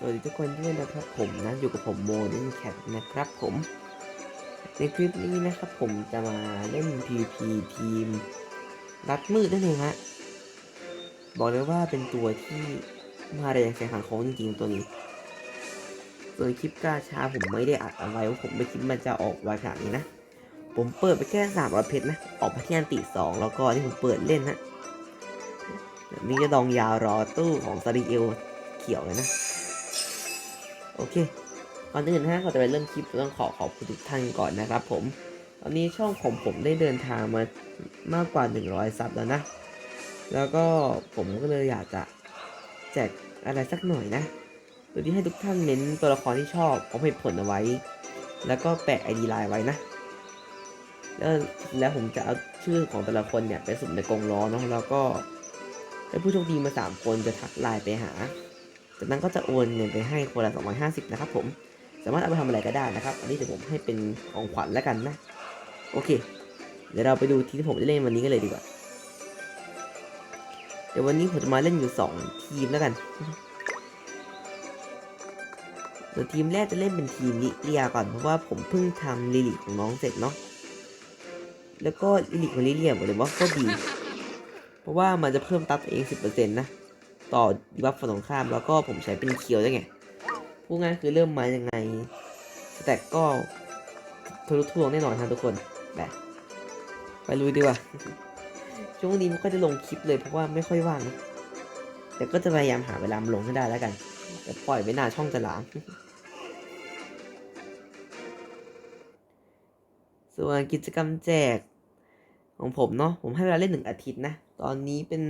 สวัสดีทุกคนด้วยนะครับผมนะอยู่กับผมโมเดนแคทนะครับผม ในคลิปนี้นะครับผมจะมาเล่น PVP ทีม รัดมืดนั่นเองฮะบอกเลยว่าเป็นตัวที่มาแรงแข่งขันโค้งจริงๆตัวนี้ ส่วนคลิปกาชาผมไม่ได้อัดเอาไว้ว่าผมไม่คิดมันจะออกไวขนาดนี้นะ ผมเปิดไปแค่สามร้อยเพชรนะ ออกมาที่อันติสองแล้วก็ที่ผมเปิดเล่นนะมีจะดองยาวรอตู้ของซาริเอลเขียวเลยนะ โอเค ก่อนอื่นนะฮะก่อนจะไปเริ่มคลิปต้องขอขอบคุณทุกท่านก่อนนะครับผม ตอนนี้ช่องผมผมได้เดินทางมามากกว่า 100ซับแล้วนะ แล้วก็ผมก็เลยอยากจะแจกอะไรสักหน่อยนะโดยที่ให้ทุกท่านเน้นตัวละครที่ชอบเอาเหตุผลเอาไว้ แล้วก็แปะไอดีไลน์ไว้นะ แล้วแล้วผมจะเอาชื่อของแต่ละคนเนี่ยไปสุ่มในกรงล้อเนาะ แล้วก็ให้ผู้โชคดีมาสามคนจะทักไลน์ไปหา จากนั้นก็จะโอนเงินไปให้คนละ250นะครับผม สามารถเอาไปทำอะไรก็ได้นะครับ อันนี้เดี๋ยวผมให้เป็นของขวัญแล้วกันนะ โอเค เดี๋ยวเราไปดูทีที่ผมจะเล่นวันนี้กันเลยดีกว่า เดี๋ยววันนี้ผมจะมาเล่นอยู่ 2 ทีมแล้วกันเดี๋ยวทีมแรกจะเล่นเป็นทีมลิเลียก่อนเพราะว่าผมเพิ่งทำลิลิของน้องเสร็จเนาะ แล้วก็ลิลิของลิเลียบอกเลยว่าโคตรดี เพราะว่ามันจะเพิ่มตัดเอง 10%นะ ต่อดีบัฟฝั่งตรงข้าม แล้วก็ผมใช้เป็นเคียวได้ไงพูดง่ายคือเริ่มมายังไงสแต็กก็ทะลุทะลวงแน่นอนครับทุกคนแบบไปลุยดีกว่าช่วงนี้ไม่ค่อยได้ลงคลิปเลยเพราะว่าไม่ค่อยว่างนะแต่ก็จะพยายามหาเวลามาลงให้ได้แล้วกัน แต่ปล่อยไว้นานช่องจะหลามส่วนกิจกรรมแจกของผมเนาะผมให้เวลาเล่นหนึ่งอาทิตย์นะ ตอนนี้เป็น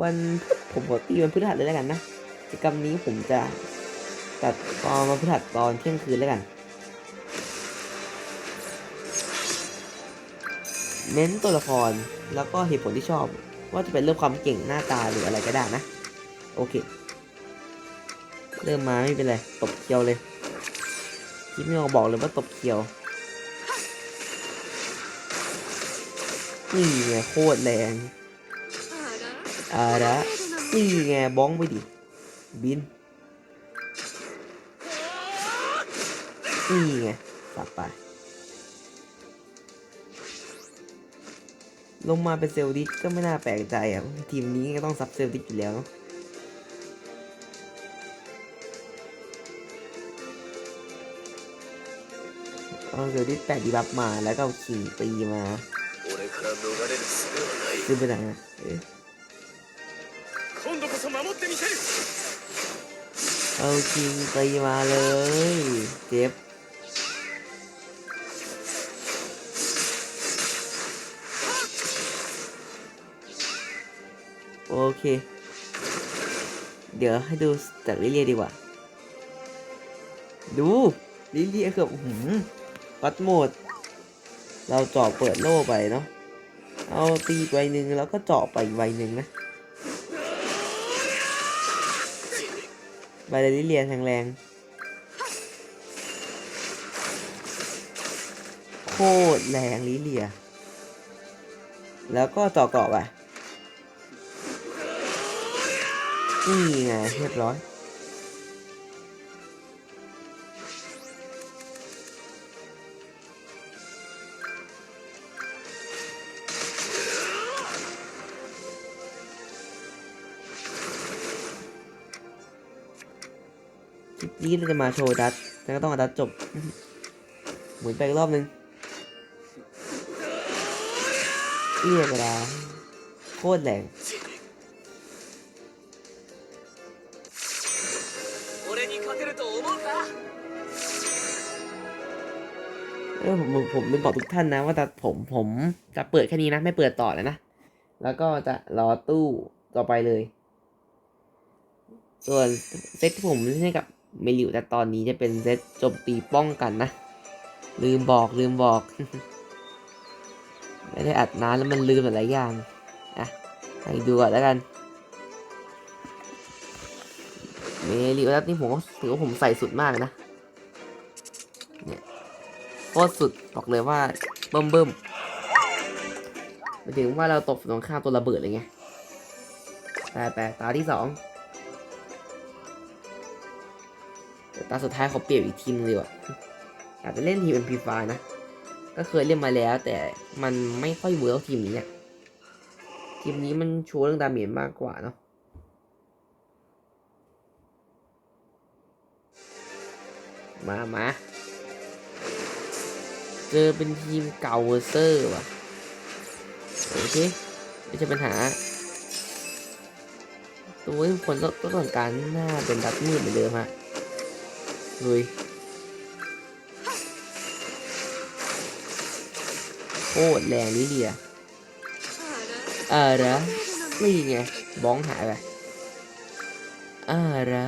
วันพุธ ผมขอตีวันพฤหัสเลยแล้วกันนะกิจกรรมนี้ผมจะตัดตอนวันพฤหัสตอนเที่ยงคืนแล้วกัน เน้นตัวละครแล้วก็เหตุผลที่ชอบ ว่าจะเป็นเรื่องความเก่งหน้าตาหรืออะไรก็ได้นะ โอเค เริ่มมาไม่เป็นไร ตบเคียวเลยคิดไม่ออกบอกเลยว่าตบเคียวนี่ไงโคตรแรงอาระ นี่ไงบ้องไปดิ บิน นี่ไงสับไป ลงมาเป็นเซลดิสก็ไม่น่าแปลกใจอะ ทีมนี้ก็ต้องซับเซลดิสอยู่แล้วเนาะเอาเซลดิสแปดดีบับมาแล้วก็ขิงตีมาซื้อไปไหนอะ 守ってみせる เอาคิงตีมาเลย เจ็บ โอเค เดี๋ยวให้ดูจากลิเลียดีกว่า ดูลิเลียเกือบอื้อหืมวัดโหมด เราเจาะเปิดโล่ไปเนาะ เอาตีไปหนึ่งแล้วก็เจาะไปอีกใบหนึ่งนะ ใบลิเลียแทงแรงโคตรแรงลิเลีย แล้วก็เจาะเกาะไปนี่ไงเรียบร้อย นี้เราจะมาโชว์ดัตแล้วก็ต้องอาดัตจบ หมุนไปอีกรอบนึงเอี้ยกระดาโคตรแรงเออผมผมลืมบอกทุกท่านนะว่าแต่ผมผมจะเปิดแค่นี้นะ ไม่เปิดต่อแล้วนะ แล้วก็จะรอตู้ต่อไปเลย ส่วนเซตที่ผมเล่นกับ เมลิวแต่ตอนนี้จะเป็นเซตโจมตีป้องกันนะ ลืมบอกลืมบอก ไม่ได้อัดนานแล้วมันลืมหลายอย่างอะให้ดูก่อนแล้วกัน เมลิวแล้วนี่ผมถือว่าผมใส่สุดมากนะเนี่ยโคตรสุดบอกเลยว่าเบิ่มเบิ่มหมายถึงว่าเราตบตรงข้ามตัวระเบิดเลยไงแต่แต่ตาที่สอง ตาสุดท้ายเขาเปลี่ยนอีกทีมนึงดีกว่าอาจจะเล่นทีม MP5 นะ ก็เคยเล่นมาแล้วแต่มันไม่ค่อยเวิร์กทีมนี้ทีมนี้มันโชว์เรื่องดาเมจมากกว่าเนาะมามาเจอเป็นทีมเก่าเซอร์ว่ะ โอเค ไม่ใช่ปัญหา ตัวคนต้องต้องต้องการหน้าเป็นดับมืดเหมือนเดิมฮะ ลุยโคตรแรงลิเลียอ่าระนี่ไงบ้องหายไปอ่าระ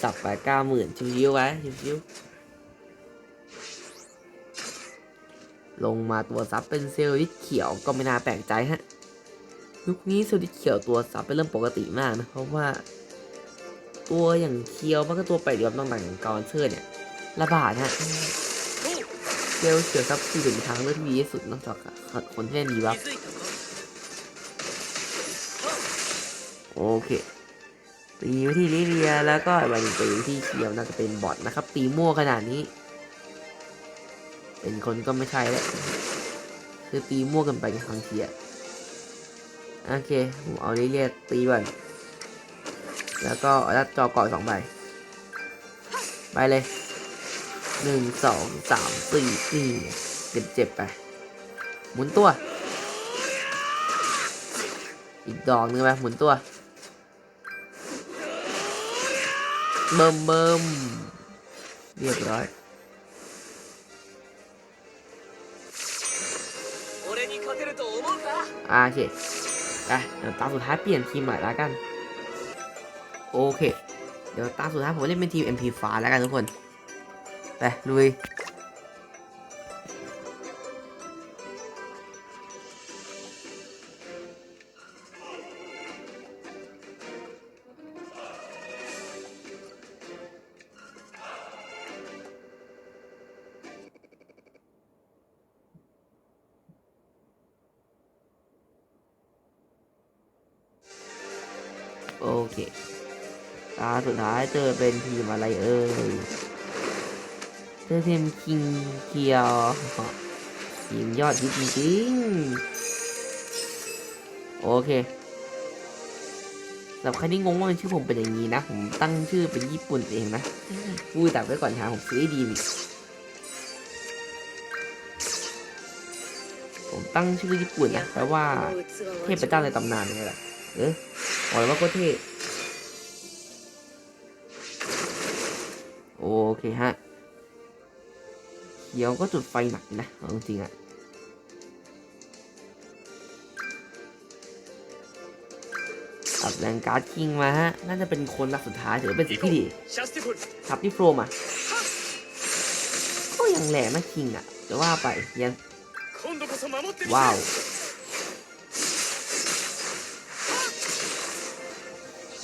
สับไปเก้าหมื่นชิวๆไว้ชิวๆลงมาตัวซับเป็นเซลล์ที่เขียวก็ไม่น่าแปลกใจฮะ ยุคนี้เซลล์ที่เขียวตัวซับเป็นเรื่องปกติมากนะ เพราะว่า ตัวอย่างเคียวมันก็ตัวไปเดียวต่างๆอย่างกอนเซอร์เนี่ยระบาดฮะเคียวเสือวครับคือถึงทางเลือกที่ดีที่สุดนอกจากคนที่เล่นดีบัฟโอเคตีไปที่ลิเลียแล้วก็ไปตีที่เคียวน่าจะเป็นบอทนะครับ ตีมั่วขนาดนี้ เป็นคนก็ไม่ใช่แล้วคือตีมั่วกันไปทางเคียโอเคผมเอาลิเลียตีบั๊น แล้วก็รัดจอก่อนสองใบ ไปเลยหนึ่งสองสามสี่สี่เจ็บเจ็บไป หมุนตัว อีกดอกนึงไปหมุนตัว เบิ่มเบิ่มเรียบร้อยโอาคอเดี๋ยวตาสุดท้ายเปลี่ยนทีมใหม่แล้วกัน โอเค เดี๋ยวตาสุดท้ายผมเล่นเป็นทีม MP5 แล้วกันทุกคน ไปลุยโอเค ตาสุดท้ายเจอเป็นทีมอะไรเอ่ยเจอทีมคิงเคียวทีมยอดฮิตจริงๆโอเคสำหรับใครที่งงว่าชื่อผมเป็นอย่างนี้นะ ผมตั้งชื่อเป็นญี่ปุ่นเองนะพูดแต่ไว้ก่อนหาผมซื้อดีนี่ผมตั้งชื่อญี่ปุ่นนะแปลว่าเทพเจ้าในตำนานไงล่ะเออบอกเลยว่าก็เทพ โอเคฮะเขียวก็จุดไฟหนักนะจริงๆอะอับแรงการ์ดคิงมาฮะ น่าจะเป็นคนรักสุดท้ายถือเป็นสิทธิดีครับที่โฟรมาก็ยังแหลมนะคิงอะจะว่าไปยัง ว้าว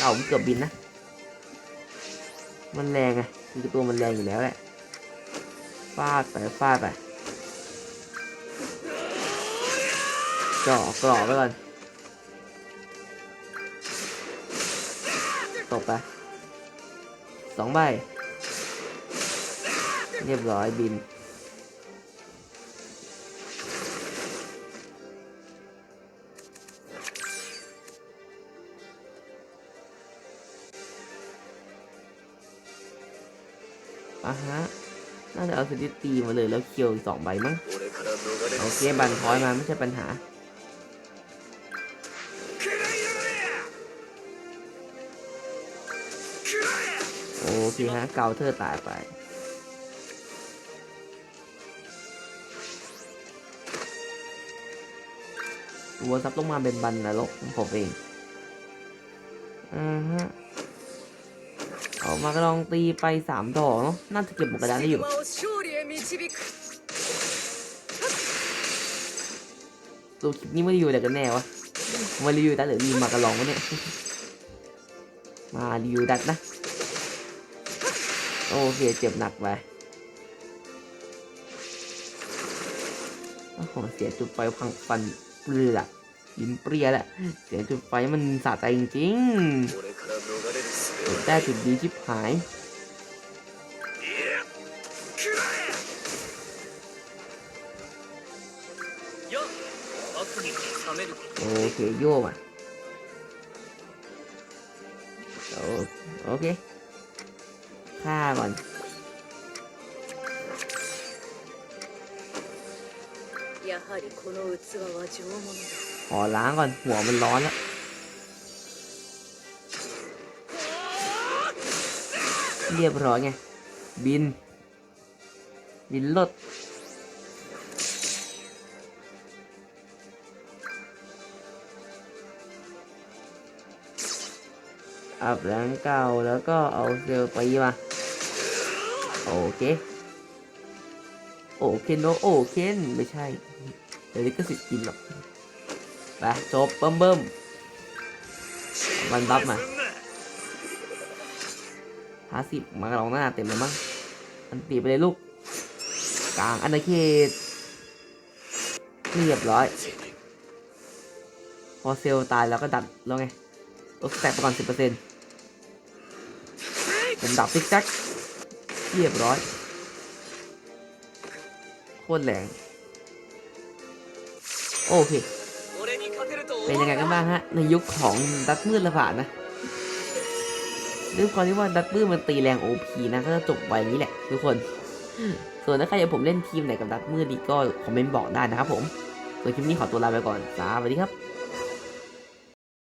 เอาเกือบบินนะ มันแรงไง คือตัวมันแรงอยู่แล้วแหละฟาดไปฟาดไปจ่อกรอบไปก่อนตกไปสองใบ เรียบร้อยบินะฮะ น่าจะเอาสลิตตีมาเลยแล้วเคียวอีกสองใบมั้ง โอเค บันทอยมาไม่ใช่ปัญหา โอเคฮะ เกาเธอตายไปวัวซับต้องมาเป็นบันนรกขอผมเองอ่าฮะ ออกมากระลองตีไปสามดอกเนาะน่าจะเก็บหมดกระดานได้อยู่ตัวคลิปนี้ไม่ได้อยู่ะไรกันแน่วะมารีวิวดัดหรือมีมากระลองวะเนี่ย มารีวิวดัดนะ โอเคเจ็บหนักไปโอ้โหเสียจุดไฟพังฟันเปลือกยิ้มเปรี้ยแหละ เสียจุดไฟมันสะใจจริงๆ จุดแต้ถึงดีชิบหาย โอเคโย่อะโอเคฆ่าก่อนขอล้างก่อนหัวมันร้อนแล้ว เรียบร้อยไง บิน บินลดอับแรงเก่าแล้วก็เอาเซลไปมา โอเค โอเคโนโอเคนไม่ใช่ เดี๋ยวนี้ก็สิกินหรอก ไปจบเบิ่มเบิ่มมันบัฟมา ห้าสิบมาลองหน้าเต็มเลยมั้งอันตีไปเลยลูก กลางอันดาเขตเรียบร้อย พอเซลตายแล้วก็ดัดแล้วไงลดแต็กไปก่อนสิบเปอร์เซ็นต์ผมดับซิกแซกเรียบร้อย โคตรแรงโอเค เป็นยังไงกันบ้างฮะ ในยุคของดัดมืดละบาดนะ ด้วยความที่ว่าดัตมืดมันตีแรงโอพีนะก็จะจบไวอย่างนี้แหละทุกคน ส่วนถ้าใครอยากผมเล่นทีมไหนกับดัตมืดดีก็คอมเมนต์บอกได้นะครับผม ส่วนคลิปนี้ขอตัวลาไปก่อนสวัสดีครับ